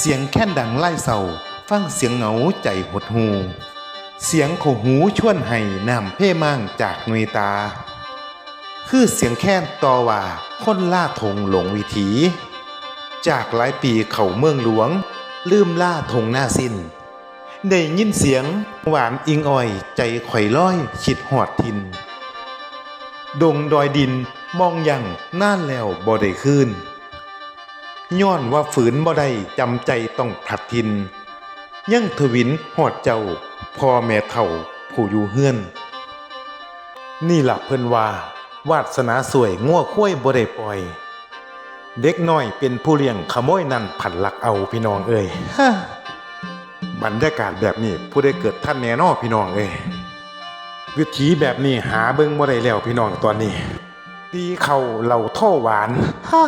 เสียงแค่นดังไล่เศร้าฟังเสียงเหงาใจหดหู เสียงโขหูชวนให้น้ำเพ่มั่งจากหนวยตา คือเสียงแค้นต่อว่าคนล่าทงหลงวิถี จากหลายปีเขาเมืองหลวง ลืมล่าทงหน้าสิ้น ได้ยินเสียงหวานอิงอ้อยใจข่อยร้อยคิดหอดทิน ดงดอยดินมองยังน่านแล้วบ่ได้คืน ย้อนว่าฝืนบ่ได้จำใจต้องผัดทิน ยังทวินหอดเจ้าพ่อแม่เฒ่าผู้อยู่เฮือน นี่หล่ะเพิ่นว่า วาสนาสวยงัวคุ้ยบ่ได้ปล่อย เด็กน้อยเป็นผู้เลี้ยงขโมยนั่นผันลักเอาพี่น้องเอ้ยบรรยากาศแบบนี้ผู้ได้เกิดท่านแน่นอพี่น้องเอ้ยวิถีแบบนี้หาเบิ่งบ่ได้แล้วพี่น้องตอนนี้ ตีเข่าเหล่าท่อหวานฮะ